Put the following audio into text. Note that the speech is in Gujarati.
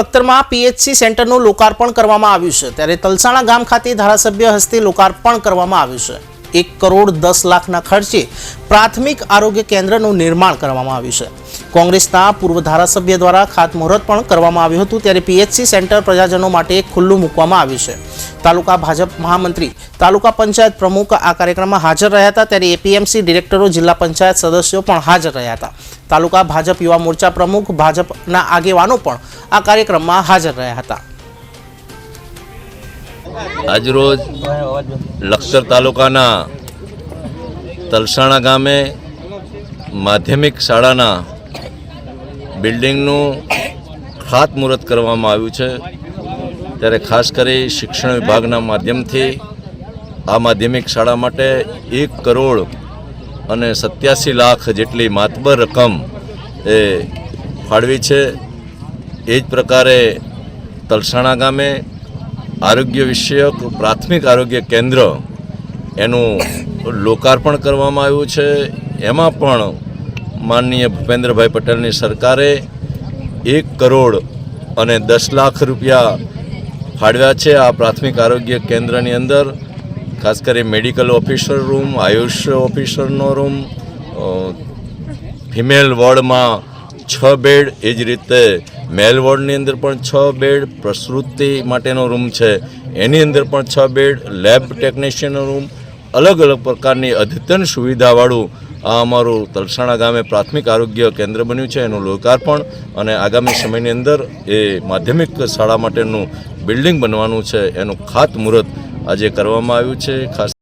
લખતરમાં પીએચસી સેન્ટરનું લોકાર્પણ કરવામાં આવ્યું છે. ત્યારે તલસાણા ગામ ખાતે ધારાસભ્ય હસ્તે લોકાર્પણ કરવામાં આવ્યું છે. એક કરોડ દસ લાખના ખર્ચે પ્રાથમિક આરોગ્ય કેન્દ્રનું નિર્માણ કરવામાં આવ્યું છે. કોંગ્રેસના પૂર્વ ધારાસભ્ય દ્વારા ખાતમુહૂર્ત પણ કરવામાં આવ્યું હતું, ત્યારે પીએચસી સેન્ટર પ્રજાજનો માટે ખુલ્લું મૂકવામાં આવ્યું છે. તાલુકા ભાજપ મહામંત્રી, તાલુકા પંચાયત પ્રમુખ આ કાર્યક્રમમાં હાજર રહ્યા હતા, ત્યારે એપીએમસી ડિરેક્ટરો, જિલ્લા પંચાયત સદસ્યો પણ હાજર રહ્યા હતા. તાલુકા ભાજપ યુવા મોરચા પ્રમુખ ભાજપના આગેવાનો પણ આ કાર્યક્રમમાં હાજર રહ્યા હતા. આજરોજ લક્ષર તાલુકાના તલસાણા ગામે માધ્યમિક શાળાના બિલ્ડિંગનું ખાતમુહૂર્ત કરવામાં આવ્યું છે. ત્યારે ખાસ કરી શિક્ષણ વિભાગના માધ્યમથી આ માધ્યમિક શાળા માટે એક કરોડ અને સત્યાસી લાખ જેટલી માતબર રકમ એ ફાળવી છે. એ જ પ્રકારે તલસાણા ગામે આરોગ્ય વિષયક પ્રાથમિક આરોગ્ય કેન્દ્ર એનું લોકાર્પણ કરવામાં આવ્યું છે. એમાં પણ માનનીય ભૂપેન્દ્રભાઈ પટેલની સરકારે એક કરોડ અને દસ લાખ રૂપિયા ફાળવ્યા છે આ પ્રાથમિક આરોગ્ય કેન્દ્રની અંદર. ખાસ કરી મેડિકલ ઓફિસર રૂમ, આયુષ ઓફિસરનો રૂમ ફિમેલ વોર્ડમાં છ બેડ, એ જ રીતે મેલ વોર્ડની અંદર પણ છ બેડ, પ્રસૃતિ માટેનો રૂમ છે. એની અંદર પણ છ બેડ, લેબ ટેકનિશિયનનો રૂમ, અલગ અલગ પ્રકારની અદ્યતન સુવિધાવાળું આ અમારું તલસાણા ગામે પ્રાથમિક આરોગ્ય કેન્દ્ર બન્યું છે. એનું લોકાર્પણ અને આગામી સમયની અંદર એ માધ્યમિક શાળા માટેનું બિલ્ડિંગ બનવાનું છે. એનું ખાતમુહૂર્ત આજે કરવામાં આવ્યું છે. ખાસ